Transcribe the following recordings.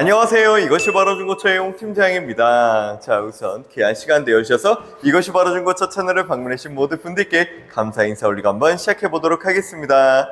안녕하세요. 이것이 바로 중고차의 홍 팀장입니다. 자, 우선 귀한 시간 내어주셔서 이것이 바로 중고차 채널을 방문해주신 모든 분들께 감사 인사 올리고 한번 시작해 보도록 하겠습니다.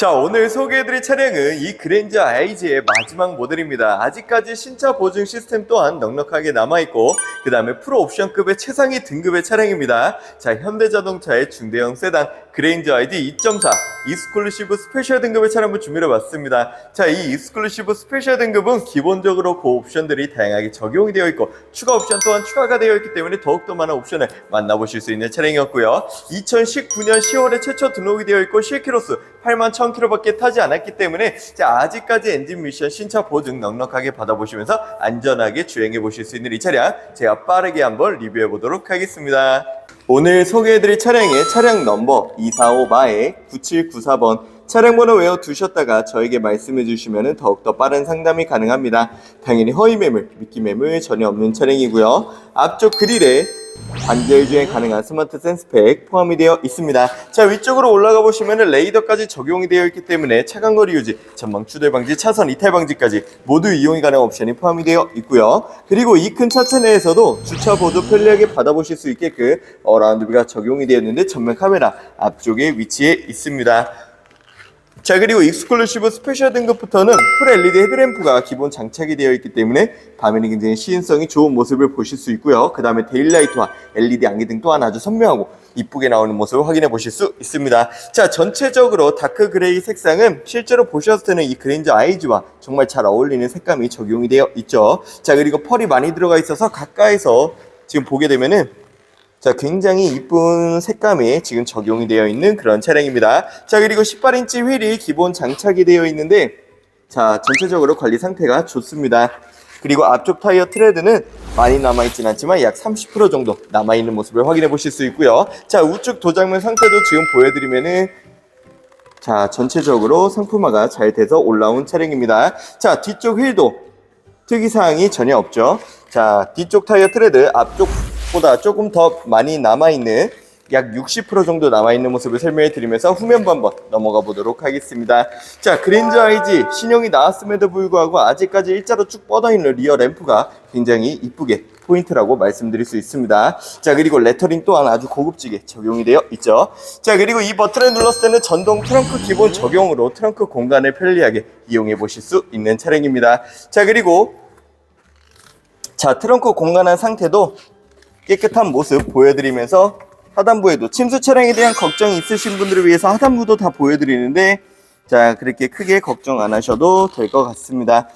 자 오늘 소개해드릴 차량은 이 그랜저 IG의 마지막 모델입니다 아직까지 신차 보증 시스템 또한 넉넉하게 남아있고 그 다음에 프로 옵션급의 최상위 등급의 차량입니다 자 현대자동차의 중대형 세단 그랜저 IG 2.4 이스클루시브 스페셜 등급의 차량을 준비해 봤습니다 자 이 이스클루시브 스페셜 등급은 기본적으로 그 옵션들이 다양하게 적용이 되어 있고 추가 옵션 또한 추가가 되어 있기 때문에 더욱더 많은 옵션을 만나보실 수 있는 차량이었고요 2019년 10월에 최초 등록이 되어 있고 실키로수 8만 1000km밖에 타지 않았기 때문에 자, 아직까지 엔진 미션 신차 보증 넉넉하게 받아보시면서 안전하게 주행해 보실 수 있는 이 차량 제가 빠르게 한번 리뷰해 보도록 하겠습니다. 오늘 소개해드릴 차량의 차량 넘버 245마에 9794번 차량 번호 외워 두셨다가 저에게 말씀해 주시면 더욱더 빠른 상담이 가능합니다. 당연히 허위 매물, 미끼 매물 전혀 없는 차량이고요. 앞쪽 그릴에 관절 주행 가능한 스마트 센스팩 포함이 되어 있습니다. 자 위쪽으로 올라가 보시면 레이더까지 적용이 되어 있기 때문에 차간거리 유지, 전방 추돌 방지, 차선 이탈 방지까지 모두 이용이 가능한 옵션이 포함이 되어 있고요. 그리고 이 큰 차체 내에서도 주차 보도 편리하게 받아보실 수 있게끔 어라운드 뷰가 적용이 되어 있는데 전면 카메라 앞쪽에 위치해 있습니다. 자 그리고 익스클루시브 스페셜 등급부터는 풀 LED 헤드램프가 기본 장착이 되어 있기 때문에 밤에는 굉장히 시인성이 좋은 모습을 보실 수 있고요. 그 다음에 데일라이트와 LED 안개등 또한 아주 선명하고 이쁘게 나오는 모습을 확인해 보실 수 있습니다. 자 전체적으로 다크 그레이 색상은 실제로 보셨을 때는 이 그랜저 아이즈와 정말 잘 어울리는 색감이 적용이 되어 있죠. 자 그리고 펄이 많이 들어가 있어서 가까이서 지금 보게 되면은 자, 굉장히 이쁜 색감이 지금 적용이 되어 있는 그런 차량입니다. 자, 그리고 18인치 휠이 기본 장착이 되어 있는데, 자, 전체적으로 관리 상태가 좋습니다. 그리고 앞쪽 타이어 트레드는 많이 남아있진 않지만 약 30% 정도 남아있는 모습을 확인해 보실 수 있고요. 자, 우측 도장면 상태도 지금 보여드리면은 자, 전체적으로 상품화가 잘 돼서 올라온 차량입니다. 자, 뒤쪽 휠도 특이사항이 전혀 없죠. 자, 뒤쪽 타이어 트레드 앞쪽 보다 조금 더 많이 남아있는 약 60% 정도 남아있는 모습을 설명해 드리면서 후면부 한번 넘어가 보도록 하겠습니다. 자, 그랜저 IG 신형이 나왔음에도 불구하고 아직까지 일자로 쭉 뻗어있는 리어 램프가 굉장히 이쁘게 포인트라고 말씀드릴 수 있습니다. 자, 그리고 레터링 또한 아주 고급지게 적용이 되어 있죠. 자, 그리고 이 버튼을 눌렀을 때는 전동 트렁크 기본 적용으로 트렁크 공간을 편리하게 이용해 보실 수 있는 차량입니다. 자, 그리고 자, 트렁크 공간한 상태도 깨끗한 모습 보여드리면서 하단부에도 침수 차량에 대한 걱정이 있으신 분들을 위해서 하단부도 다 보여드리는데 자, 그렇게 크게 걱정 안 하셔도 될 것 같습니다.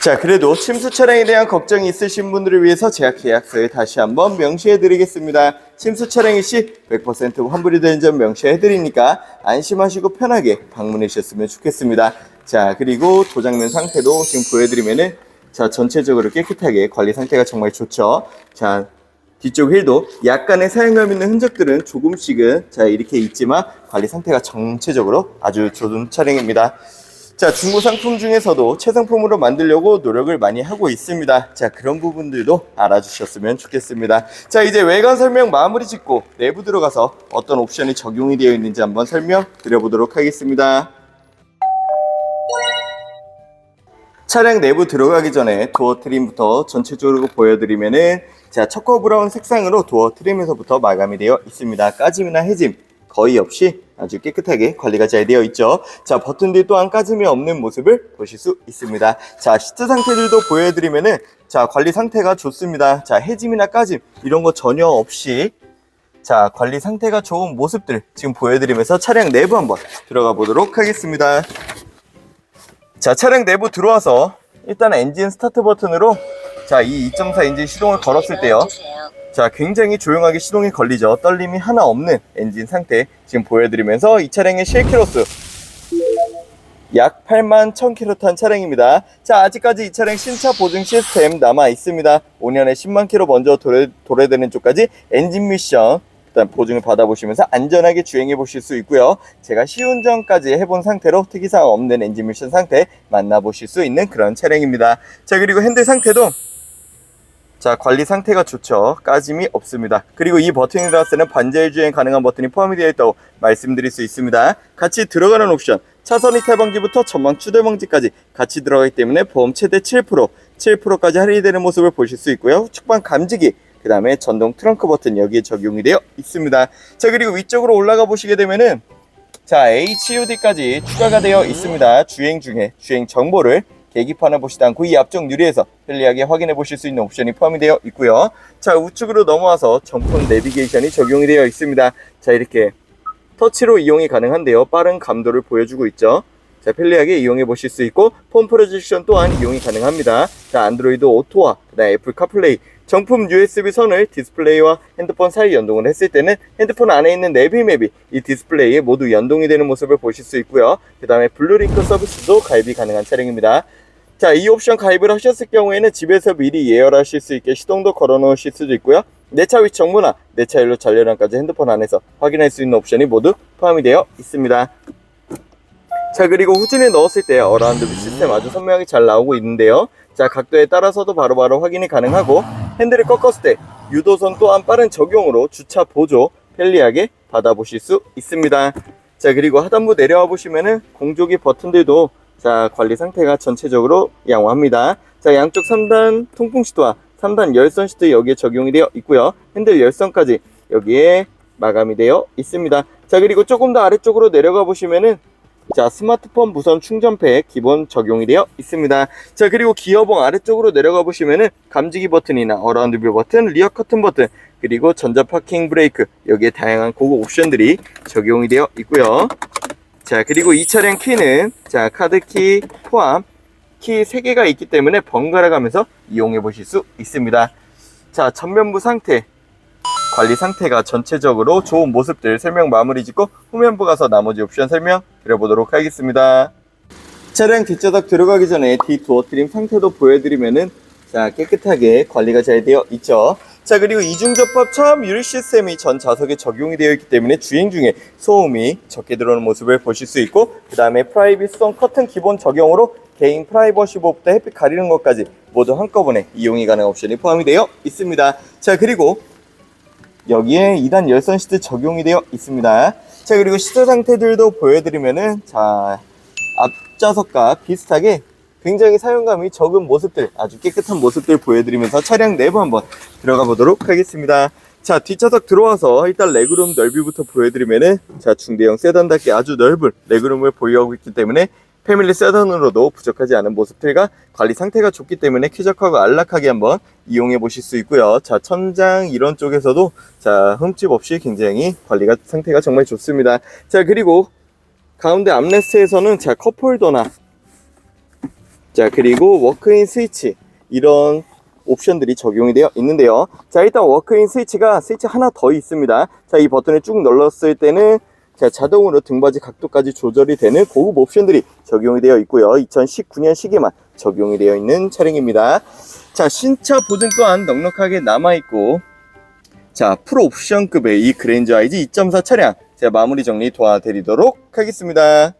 자, 그래도 침수 차량에 대한 걱정이 있으신 분들을 위해서 제가 계약서에 다시 한번 명시해 드리겠습니다. 침수 차량일 시100% 환불이 되는 점 명시해 드리니까 안심하시고 편하게 방문해 주셨으면 좋겠습니다. 자, 그리고 도장면 상태도 지금 보여드리면은 자, 전체적으로 깨끗하게 관리 상태가 정말 좋죠. 자, 뒤쪽 휠도 약간의 사용감 있는 흔적들은 조금씩은 자, 이렇게 있지만 관리 상태가 전체적으로 아주 좋은 차량입니다. 자, 중고 상품 중에서도 최상품으로 만들려고 노력을 많이 하고 있습니다. 자, 그런 부분들도 알아주셨으면 좋겠습니다. 자, 이제 외관 설명 마무리 짓고 내부 들어가서 어떤 옵션이 적용이 되어 있는지 한번 설명 드려보도록 하겠습니다. 차량 내부 들어가기 전에 도어 트림부터 전체적으로 보여드리면은 자 초코 브라운 색상으로 도어 트림에서부터 마감이 되어 있습니다. 까짐이나 해짐 거의 없이 아주 깨끗하게 관리가 잘 되어 있죠. 자 버튼들 또한 까짐이 없는 모습을 보실 수 있습니다. 자 시트 상태들도 보여드리면은 자 관리 상태가 좋습니다. 자 해짐이나 까짐 이런 거 전혀 없이 자 관리 상태가 좋은 모습들 지금 보여드리면서 차량 내부 한번 들어가 보도록 하겠습니다. 자 차량 내부 들어와서 일단 엔진 스타트 버튼으로 자 이 2.4 엔진 시동을 걸었을 때요. 자 굉장히 조용하게 시동이 걸리죠. 떨림이 하나 없는 엔진 상태 지금 보여드리면서 이 차량의 실키로수 약 8만 1000km 탄 차량입니다. 자 아직까지 이 차량 신차 보증 시스템 남아 있습니다. 5년에 10만 km 먼저 도래, 도래되는 쪽까지 엔진 미션 일단 보증을 받아보시면서 안전하게 주행해 보실 수 있고요. 제가 시운전까지 해본 상태로 특이사항 없는 엔진 미션 상태 만나보실 수 있는 그런 차량입니다. 자 그리고 핸들 상태도 자, 관리 상태가 좋죠. 까짐이 없습니다. 그리고 이 버튼이 들어갔을 때는 반자율 주행 가능한 버튼이 포함이 되어 있다고 말씀드릴 수 있습니다. 같이 들어가는 옵션. 차선 이탈 방지부터 전방 추돌 방지까지 같이 들어가기 때문에 보험 최대 7%, 7%까지 할인이 되는 모습을 보실 수 있고요. 측방 감지기, 그 다음에 전동 트렁크 버튼 여기에 적용이 되어 있습니다. 자, 그리고 위쪽으로 올라가 보시게 되면은 자, HUD까지 추가가 되어 있습니다. 주행 중에 주행 정보를 계기판을 보시지 않고 이 앞쪽 유리에서 편리하게 확인해 보실 수 있는 옵션이 포함이 되어 있고요. 자, 우측으로 넘어와서 정품 내비게이션이 적용이 되어 있습니다. 자, 이렇게 터치로 이용이 가능한데요. 빠른 감도를 보여주고 있죠. 자, 편리하게 이용해 보실 수 있고 폰 프로젝션 또한 이용이 가능합니다. 자, 안드로이드 오토와 그다음 애플 카플레이 정품 USB 선을 디스플레이와 핸드폰 사이 연동을 했을 때는 핸드폰 안에 있는 내비 맵이 이 디스플레이에 모두 연동이 되는 모습을 보실 수 있고요. 그 다음에 블루링크 서비스도 가입이 가능한 차량입니다. 자, 이 옵션 가입을 하셨을 경우에는 집에서 미리 예열하실 수 있게 시동도 걸어 놓으실 수도 있고요. 내 차 위치 정보나 내 차 연료 잔료량까지 핸드폰 안에서 확인할 수 있는 옵션이 모두 포함이 되어 있습니다. 자 그리고 후진에 넣었을 때 어라운드 뷰 시스템 아주 선명하게 잘 나오고 있는데요 자 각도에 따라서도 바로바로 확인이 가능하고 핸들을 꺾었을 때 유도선 또한 빠른 적용으로 주차 보조 편리하게 받아보실 수 있습니다. 자 그리고 하단부 내려와 보시면은 공조기 버튼들도 자 관리 상태가 전체적으로 양호합니다. 자 양쪽 3단 통풍 시트와 3단 열선 시트 여기에 적용이 되어 있고요. 핸들 열선까지 여기에 마감이 되어 있습니다. 자 그리고 조금 더 아래쪽으로 내려가 보시면은 자 스마트폰 무선 충전패 기본 적용이 되어 있습니다. 자 그리고 기어봉 아래쪽으로 내려가 보시면은 감지기 버튼이나 어라운드 뷰 버튼 리어 커튼 버튼 그리고 전자 파킹 브레이크 여기에 다양한 고급 옵션들이 적용이 되어 있고요. 자 그리고 이 차량 키는 자 카드키 포함 키 3개가 있기 때문에 번갈아 가면서 이용해 보실 수 있습니다. 자 전면부 상태 관리 상태가 전체적으로 좋은 모습들 설명 마무리 짓고 후면부 가서 나머지 옵션 설명 드려보도록 하겠습니다. 차량 뒷좌석 들어가기 전에 뒤 도어 트림 상태도 보여드리면은 자 깨끗하게 관리가 잘 되어 있죠. 자 그리고 이중접합 차음 유리 시스템이 전 좌석에 적용이 되어 있기 때문에 주행 중에 소음이 적게 들어오는 모습을 보실 수 있고 그 다음에 프라이빗성 커튼 기본 적용으로 개인 프라이버시 보호부터 햇빛 가리는 것까지 모두 한꺼번에 이용이 가능한 옵션이 포함이 되어 있습니다. 자 그리고 여기에 2단 열선 시트 적용이 되어 있습니다. 자, 그리고 시트 상태들도 보여드리면은, 자, 앞좌석과 비슷하게 굉장히 사용감이 적은 모습들, 아주 깨끗한 모습들 보여드리면서 차량 내부 한번 들어가 보도록 하겠습니다. 자, 뒷좌석 들어와서 일단 레그룸 넓이부터 보여드리면은, 자, 중대형 세단답게 아주 넓은 레그룸을 보유하고 있기 때문에 패밀리 세단으로도 부족하지 않은 모습들과 관리 상태가 좋기 때문에 쾌적하고 안락하게 한번 이용해 보실 수 있고요. 자, 천장 이런 쪽에서도 자, 흠집 없이 굉장히 관리가 상태가 정말 좋습니다. 자, 그리고 가운데 암레스트에서는 자, 컵홀더나 자, 그리고 워크인 스위치 이런 옵션들이 적용이 되어 있는데요. 자, 일단 워크인 스위치가 스위치 하나 더 있습니다. 자, 이 버튼을 쭉 눌렀을 때는 자, 자동으로 등받이 각도까지 조절이 되는 고급 옵션들이 적용이 되어 있고요. 2019년 시기만 적용이 되어 있는 차량입니다. 자, 신차 보증 또한 넉넉하게 남아있고, 자, 프로 옵션급의 이 그랜저 IG 2.4 차량, 제가 마무리 정리 도와드리도록 하겠습니다.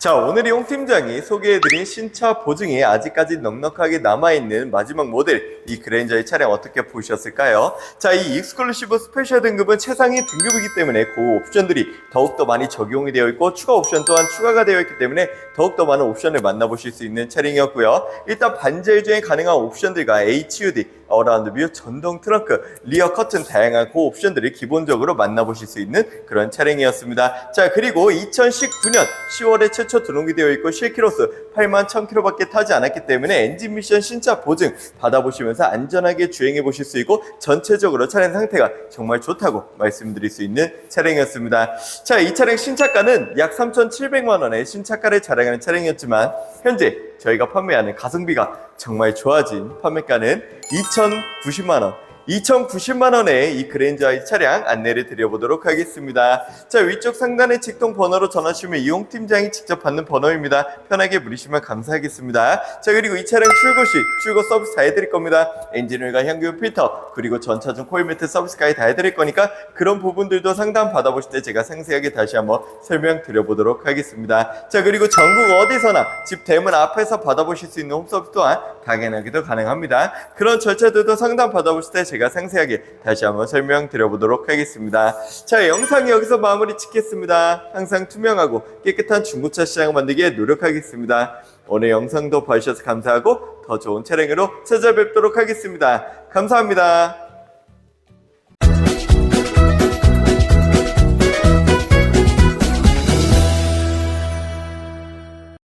자, 오늘 이홍 팀장이 소개해드린 신차 보증이 아직까지 넉넉하게 남아있는 마지막 모델, 이 그랜저의 차량 어떻게 보셨을까요? 자, 이 익스클루시브 스페셜 등급은 최상위 등급이기 때문에 그 옵션들이 더욱더 많이 적용이 되어 있고, 추가 옵션 또한 추가가 되어 있기 때문에 더욱더 많은 옵션을 만나보실 수 있는 차량이었고요. 일단 반자율 주행 가능한 옵션들과 HUD, 어라운드 뷰, 전동 트렁크, 리어 커튼 다양한 고 옵션들을 기본적으로 만나보실 수 있는 그런 차량이었습니다. 자 그리고 2019년 10월에 최초 등록이 되어 있고 실키로수 8만 1000km밖에 타지 않았기 때문에 엔진 미션 신차 보증 받아보시면서 안전하게 주행해 보실 수 있고 전체적으로 차량 상태가 정말 좋다고 말씀드릴 수 있는 차량이었습니다. 자 이 차량 신차가는 약 3,700만 원의 신차가를 자랑하는 차량이었지만 현재 저희가 판매하는 가성비가 정말 좋아진 판매가는 2,090만 원. 2,090만 원의 이 그랜저 아이 차량 안내를 드려보도록 하겠습니다. 자 위쪽 상단의 직통 번호로 전화 주시면 이용 팀장이 직접 받는 번호입니다. 편하게 물으시면 감사하겠습니다. 자 그리고 이 차량 출고 시 출고 서비스 다 해드릴 겁니다. 엔진오일과 향균 필터 그리고 전차중 코일 매트 서비스까지 다 해드릴 거니까 그런 부분들도 상담 받아보실 때 제가 상세하게 다시 한번 설명드려보도록 하겠습니다. 자 그리고 전국 어디서나 집 대문 앞에서 받아보실 수 있는 홈 서비스 또한 당연하게도 가능합니다. 그런 절차들도 상담 받아보실 때 제가 상세하게 다시 한번 설명드려 보도록 하겠습니다. 자 영상 여기서 마무리 짓겠습니다. 항상 투명하고 깨끗한 중고차 시장을 만들기에 노력하겠습니다. 오늘 영상도 봐주셔서 감사하고 더 좋은 차량으로 찾아뵙도록 하겠습니다. 감사합니다.